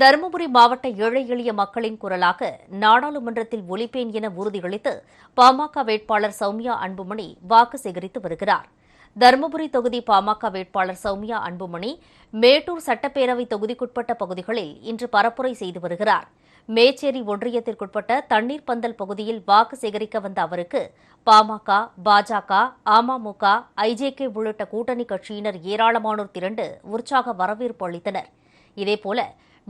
தருமபுரி மாவட்ட ஏழை எளிய மக்களின் குரலாக நாடாளுமன்றத்தில் ஒலிப்பேன் என உறுதியளித்து பாமக வேட்பாளர் சௌமியா அன்புமணி வாக்கு சேகரித்து வருகிறார். தருமபுரி தொகுதி பாமக வேட்பாளர் சௌமியா அன்புமணி மேட்டூர் சட்டப்பேரவை தொகுதிக்குட்பட்ட பகுதிகளில் இன்று பரப்புரை செய்து வருகிறார். மேச்சேரி ஒன்றியத்திற்குட்பட்ட தண்ணீர் பந்தல் பகுதியில் வாக்கு சேகரிக்க வந்த அவருக்கு பாமக பாஜக அமமுக ஐஜேகே உள்ளிட்ட கூட்டணி கட்சியினர் ஏராளமானோர் திரண்டு உற்சாக வரவேற்பு அளித்தனர். இதேபோல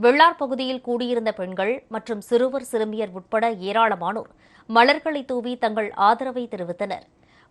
வெள்ளார் பகுதியில் கூடியிருந்த பெண்கள் மற்றும் சிறுவர் சிறுமியர் உட்பட ஏராளமானோர் மலர்களை தூவி தங்கள் ஆதரவை தெரிவித்தனர்.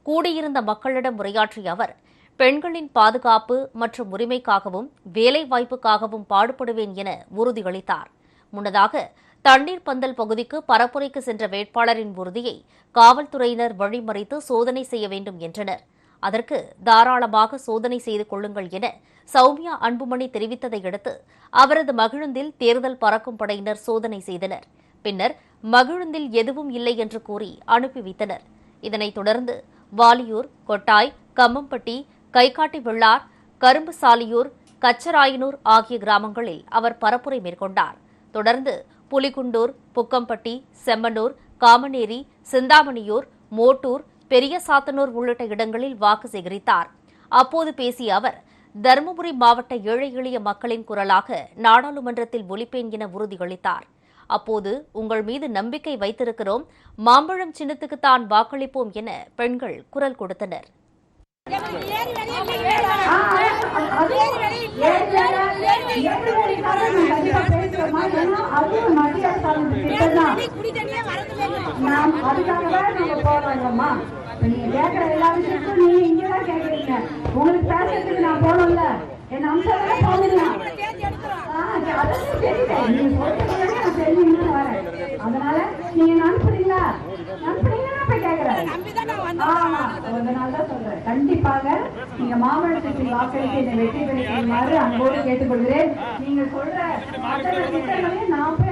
கூடியிருந்த மக்களிடம் உரையாற்றிய அவர் பெண்களின் பாதுகாப்பு மற்றும் உரிமைக்காகவும் வேலைவாய்ப்புக்காகவும் பாடுபடுவேன் என உறுதியளித்தார். முன்னதாக தண்ணீர் பந்தல் பகுதிக்கு பரப்புரைக்கு சென்ற வேட்பாளரின் உறுதியை காவல்துறையினர் வழிமறித்து சோதனை செய்ய வேண்டும் என்றனர். அதற்கு தாராளமாக சோதனை செய்து கொள்ளுங்கள் என சௌமியா அன்புமணி தெரிவித்ததையடுத்து அவரது மகிழுந்தில் தேர்தல் பறக்கும் படையினர் சோதனை செய்தனர். பின்னர் மகிழுந்தில் எதுவும் இல்லை என்று கூறி அனுப்பி வைத்தனர். இதனைத் தொடர்ந்து வாலியூர் கொட்டாய் கம்மம்பட்டி கைகாட்டி வெள்ளார் கரும்பு சாலியூர் கச்சராயனூர் ஆகிய கிராமங்களில் அவர் பரப்புரை மேற்கொண்டார். தொடர்ந்து புலிகுண்டூர் புக்கம்பட்டி செம்மனூர் காமநேரி சிந்தாமணியூர் மோட்டூர் பெரிய சாத்தனூர் உள்ளிட்ட இடங்களில் வாக்கு சேகரித்தார். அப்போது பேசிய அவர் தருமபுரி மாவட்ட ஏழை எளிய மக்களின் குரலாக நாடாளுமன்றத்தில் ஒலிப்பேன் என உறுதியளித்தார். அப்போது உங்கள் மீது நம்பிக்கை வைத்திருக்கிறோம். மாம்பழம் சின்னத்துக்குத்தான் வாக்களிப்போம் என பெண்கள் குரல் கொடுத்தனர். நாம் அதுக்காக தான் நாங்க போடுறோங்கம்மா இப்ப நீங்க கேட்கிற எல்லா விஷயத்தையும் நீங்க இருக்கேன். உங்களுக்கு பேசுறதுக்கு நான் போனோம்ல என் அம்சம் போகுதுங்க வரேன் அதனால நீங்க அனுப்புறீங்களா அனுப்புறீங்கன்னா போய் கேக்குறேன். ஆமா அதனால தான் சொல்றேன். கண்டிப்பாக நீங்க மாவட்டத்தில் வாக்களித்து என்னை வெற்றி பெறுமாறு அன்போடு கேட்டுக்கொள்கிறேன். நீங்க சொல்ற திட்டங்களையும் நான் போய்